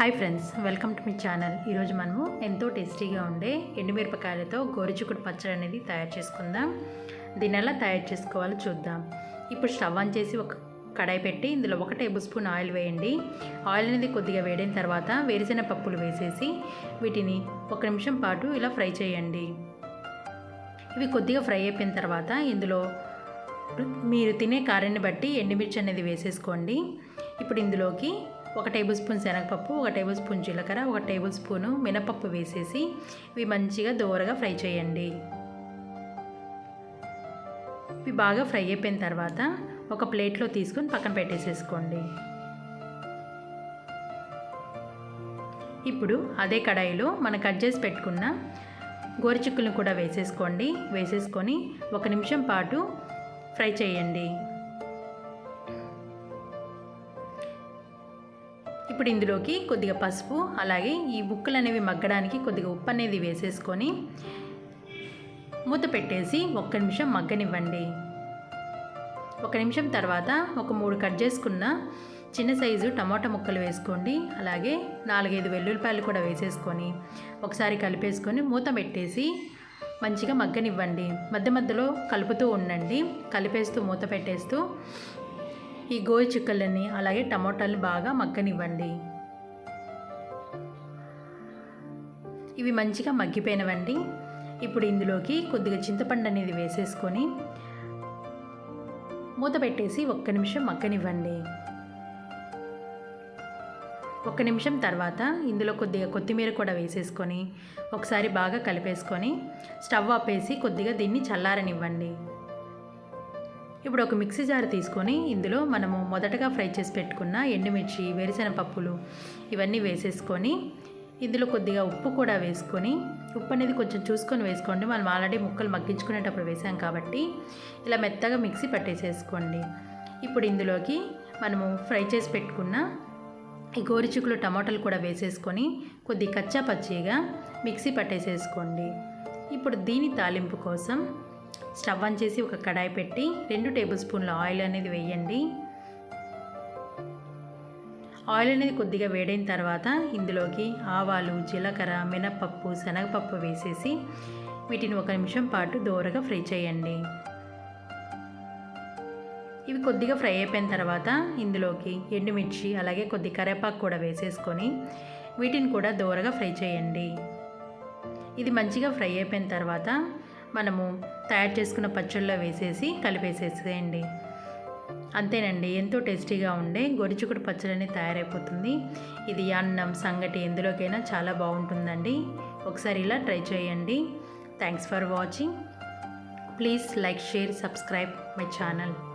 Hi friends welcome to మీ channel. ఈరోజు మనము ఎంతో టేస్టీగా ఉండే ఎండుమిరపకాయలతో గోరుచిక్కుడు పచ్చడి అనేది తయారు చేసుకుందాం. దీని ఎలా తయారు చేసుకోవాలో చూద్దాం. ఇప్పుడు స్టవ్ ఆన్ చేసి ఒక కడాయి పెట్టి ఇందులో ఒక టేబుల్ స్పూన్ ఆయిల్ వేయండి. ఆయిల్ అనేది కొద్దిగా వేడిన తర్వాత వేరుశెనగ పప్పులు వేసేసి వీటిని ఒక నిమిషం పాటు ఇలా ఫ్రై చేయండి. ఇవి కొద్దిగా ఫ్రై అయిపోయిన తర్వాత ఇందులో మీరు తినే కారాన్ని బట్టి ఎండుమిర్చి అనేది వేసేసుకోండి. ఇప్పుడు ఇందులోకి ఒక టేబుల్ స్పూన్ శనగపప్పు ఒక టేబుల్ స్పూన్ జీలకర్ర ఒక టేబుల్ స్పూను మినపప్పు వేసేసి ఇవి మంచిగా దోరగా ఫ్రై చేయండి. ఇవి బాగా ఫ్రై అయిపోయిన తర్వాత ఒక ప్లేట్లో తీసుకొని పక్కన పెట్టేసేసుకోండి. ఇప్పుడు అదే కడాయిలో మనం కట్ చేసి పెట్టుకున్న గోరుచిక్కులను కూడా వేసేసుకోండి. వేసేసుకొని ఒక నిమిషం పాటు ఫ్రై చేయండి. ఇప్పుడు ఇందులోకి కొద్దిగా పసుపు అలాగే ఈ ముక్కలు అనేవి మగ్గడానికి కొద్దిగా ఉప్పు అనేది వేసేసుకొని మూత పెట్టేసి ఒక్క నిమిషం మగ్గనివ్వండి. ఒక నిమిషం తర్వాత ఒక మూడు కట్ చేసుకున్న చిన్న సైజు టమాటా ముక్కలు వేసుకోండి. అలాగే నాలుగైదు వెల్లుల్లిపాయలు కూడా వేసేసుకొని ఒకసారి కలిపేసుకొని మూత పెట్టేసి మంచిగా మగ్గనివ్వండి. మధ్య మధ్యలో కలుపుతూ ఉండండి. కలిపేస్తూ మూత పెట్టేస్తూ ఈ గోయి చిక్కలని అలాగే టమోటాలు బాగా మగ్గనివ్వండి. ఇవి మంచిగా మగ్గిపోయినవండి. ఇప్పుడు ఇందులోకి కొద్దిగా చింతపండు అనేది వేసేసుకొని మూత పెట్టేసి ఒక్క నిమిషం మగ్గనివ్వండి. ఒక్క నిమిషం తర్వాత ఇందులో కొద్దిగా కొత్తిమీర కూడా వేసేసుకొని ఒకసారి బాగా కలిపేసుకొని స్టవ్ ఆపేసి కొద్దిగా దీన్ని చల్లారనివ్వండి. ఇప్పుడు ఒక మిక్సీ జార్ తీసుకొని ఇందులో మనము మొదటగా ఫ్రై చేసి పెట్టుకున్న ఎండుమిర్చి వేరుశెనగ పప్పులు ఇవన్నీ వేసేసుకొని ఇందులో కొద్దిగా ఉప్పు కూడా వేసుకొని ఉప్పు అనేది కొంచెం చూసుకొని వేసుకోండి. మనం ఆల్రెడీ ముక్కలు మగ్గించుకునేటప్పుడు వేసాం కాబట్టి ఇలా మెత్తగా మిక్సీ పట్టేసేసుకోండి. ఇప్పుడు ఇందులోకి మనము ఫ్రై చేసి పెట్టుకున్న ఈ గోరుచిక్కులు టమాటాలు కూడా వేసేసుకొని కొద్ది కచ్చా పచ్చిగా మిక్సీ పట్టేసేసుకోండి. ఇప్పుడు దీని తాలింపు కోసం స్టవ్ ఆన్ చేసి ఒక కడాయి పెట్టి రెండు టేబుల్ స్పూన్ల ఆయిల్ అనేది వేయండి. ఆయిల్ అనేది కొద్దిగా వేడైన తర్వాత ఇందులోకి ఆవాలు జీలకర్ర మినపప్పు శనగపప్పు వేసేసి వీటిని ఒక నిమిషం పాటు దోరగా ఫ్రై చేయండి. ఇవి కొద్దిగా ఫ్రై అయిపోయిన తర్వాత ఇందులోకి ఎండుమిర్చి అలాగే కొద్ది కరేపాకు కూడా వేసేసుకొని వీటిని కూడా దోరగా ఫ్రై చేయండి. ఇది మంచిగా ఫ్రై అయిపోయిన తర్వాత మనము తయారు చేసుకున్న పచ్చళ్ళలో వేసేసి కలిపేసేసేయండి. అంతేనండి ఎంతో టేస్టీగా ఉండే గొరిచుకుడు పచ్చడి తయారైపోతుంది. ఇది అన్నం సంగటి ఎందులోకైనా చాలా బాగుంటుందండి. ఒకసారి ఇలా ట్రై చేయండి. Thanks for watching. Please like share subscribe my channel.